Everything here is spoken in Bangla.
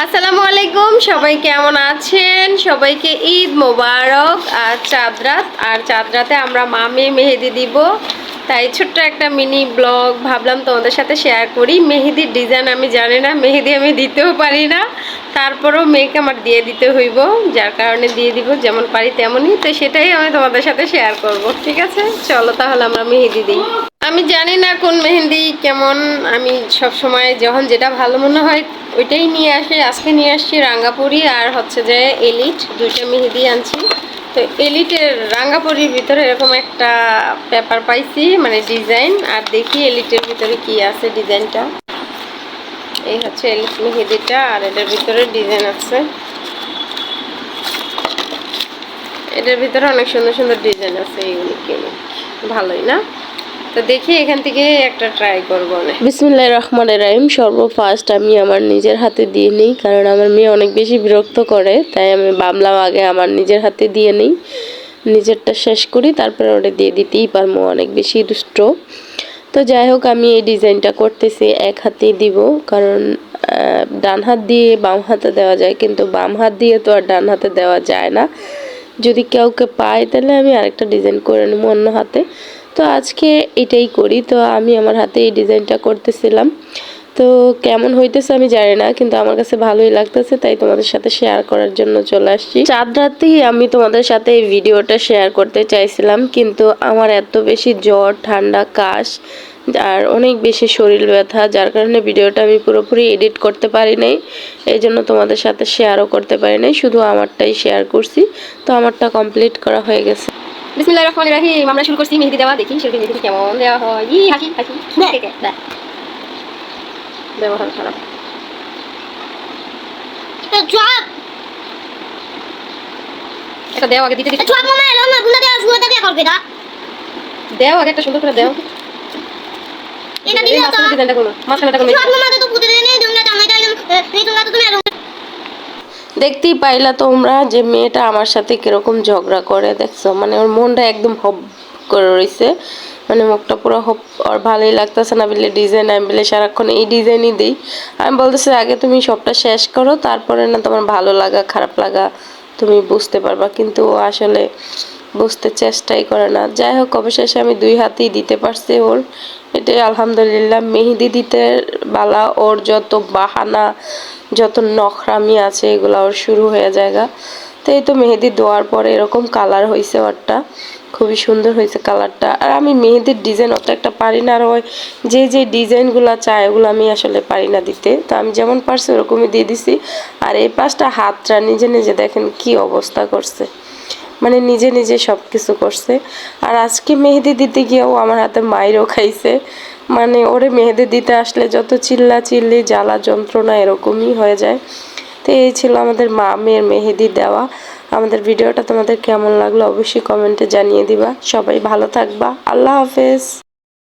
আসসালামু আলাইকুম, সবাই কেমন আছেন? সবাইকে ঈদ মোবারক আর চাঁদরাত আর চাঁদরাতে আমরা মামে মেহেদি দিব। তাই ছোট্ট একটা মিনি ব্লগ ভাবলাম তোমাদের সাথে শেয়ার করি। মেহেদির ডিজাইন আমি জানি না, মেহেদি আমি দিতেও পারি না। তারপরেও মেয়েকে আমার দিয়ে দিতে হইব, যার কারণে দিয়ে দিব, যেমন পারি তেমনই। তো সেটাই আমি তোমাদের সাথে শেয়ার করব, ঠিক আছে? চলো তাহলে আমরা মেহেদি দিই। আমি জানি না কোন মেহেন্দি কেমন, আমি সব সময় যখন যেটা ভালো মনে হয় ওইটাই নিয়ে আসি, আজকে নিয়ে আসছি রাঙ্গাপুরি আর হচ্ছে যে এলিট, দুইটা মেহেদি আনছি। তো এলিটের রাঙ্গাপুরির ভিতরে এরকম একটা পেপার পাইছি মানে ডিজাইন, আর দেখি এলিটের ভিতরে কি আছে ডিজাইনটা। এই হচ্ছে এলিট মেহেদিটা, আর এটার ভিতরে ডিজাইন আছে। এটার ভিতরে অনেক সুন্দর সুন্দর ডিজাইন আছে, ইউনিক ইউনিক। ভালোই না? তো দেখি এখান থেকে একটা ট্রাই করব বিসমুল্লাহ রহমান রাহিম সর্বফার্স্ট আমি আমার নিজের হাতে দিয়ে নিই, কারণ আমার মেয়ে অনেক বেশি বিরক্ত করে, তাই আমি ভাবলাম আগে আমার নিজের হাতে দিয়ে নিই, নিজেরটা শেষ করি, তারপরে ওটা দিয়ে দিতেই পারব, অনেক বেশি দুষ্ট। তো যাই হোক, আমি এই ডিজাইনটা করতেছি, এক হাতেই দিব, কারণ ডান হাত দিয়ে বাম হাতে দেওয়া যায়, কিন্তু বাম হাত দিয়ে তো আর ডান হাতে দেওয়া যায় না। যদি কাউকে পাই তাহলে আমি আরেকটা ডিজাইন করে নেব অন্য হাতে। তো আজকে এটাই করি। তো আমি আমার হাতে এই ডিজাইনটা করতেছিলাম। তো কেমন হইতেছে আমি জানি না, কিন্তু আমার কাছে ভালোই লাগতেছে, তাই তোমাদের সাথে শেয়ার করার জন্য চলে আসছি। চাঁদ রাতেই আমি তোমাদের সাথে এই ভিডিওটা শেয়ার করতে চাইছিলাম, কিন্তু আমার এত বেশি জ্বর, ঠান্ডা, কাশ, আর অনেক বেশি শরীর ব্যথা, যার কারণে ভিডিওটা আমি পুরোপুরি এডিট করতে পারি নাই। এই জন্য তোমাদের সাথে শেয়ারও করতে পারি নাই, শুধু আমারটাই শেয়ার করছি। তো আমারটা কমপ্লিট করা হয়ে গেছে। বিসমিল্লাহির রহমানির রহিম আমরা শুরু করছি মেহেদি দেওয়া দেখি সেরকম মেহেদি কেমন দেওয়া হয়। ই হাসি হাসি ব্যবহার খারাপ। দেও আগে দিতে দিতে। চুয়াব মামা এলো না গুনা দেওয়া শুরু থেকে করবে না দেও আগে একটা সুন্দর করে দেও। এটা দিলে তো ডিজাইনটা করো মাঝখানেটা করো চুয়াব মামা তো পুতে দেনে দুঙ্গা জামাইটা এই দুঙ্গা তো তুমি আর দেখতেই পাইলা তোমরা যে মেয়েটা আমার সাথে কীরকম ঝগড়া করে, দেখছ? মানে ওর মনটা একদম হব করে রয়েছে মানে মুখটা পুরো হপ ওর ভালোই লাগতেছে না বলে ডিজাইন আমি বলে সারাক্ষণ এই ডিজাইনই দিই। আমি বলতেছি, আগে তুমি সবটা শেষ করো, তারপরে না তোমার ভালো লাগা, খারাপ লাগা তুমি বুঝতে পারবা। কিন্তু ও আসলে বুঝতে চেষ্টাই করে না। যাই হোক, অবশেষে আমি দুই হাতেই দিতে পারছি ওর। এটাই আলহামদুলিল্লাহ, মেহেদি দিতে বালা, ওর যত বাহানা যত নখরামি আছে, এগুলো ওর শুরু হয়ে যায়গা। তো এই তো মেহেদি দেওয়ার পরে এরকম কালার হয়েছে ওরটা। খুবই সুন্দর হয়েছে কালারটা আর আমি মেহেদির ডিজাইন অত একটা পারি না, আর ওই যে যে ডিজাইনগুলো চায়, ওগুলো আমি আসলে পারি না দিতে। তো আমি যেমন পারছি, ওরকমই দিয়ে দিছি। আর এই পাশটা হাতটা নিজে নিজে দেখেন কি অবস্থা করছে। মানে নিজে নিজে সব কিছু করছে। আর আজকে মেহেদি দিতে গিয়েও আমার হাতে মাইরও খাইছে। মানে ওরে মেহেদি দিতে আসলে যত চিল্লা চিল্লি জ্বালা যন্ত্রণা এরকমই হয়ে যায়। তো এই ছিল আমাদের মা মেয়ের মেহেদি দেওয়া। আমাদের ভিডিওটা তোমাদের কেমন লাগল অবশ্যই কমেন্টে জানিয়ে দিবা। সবাই ভালো থাকবা। আল্লাহ হাফেজ।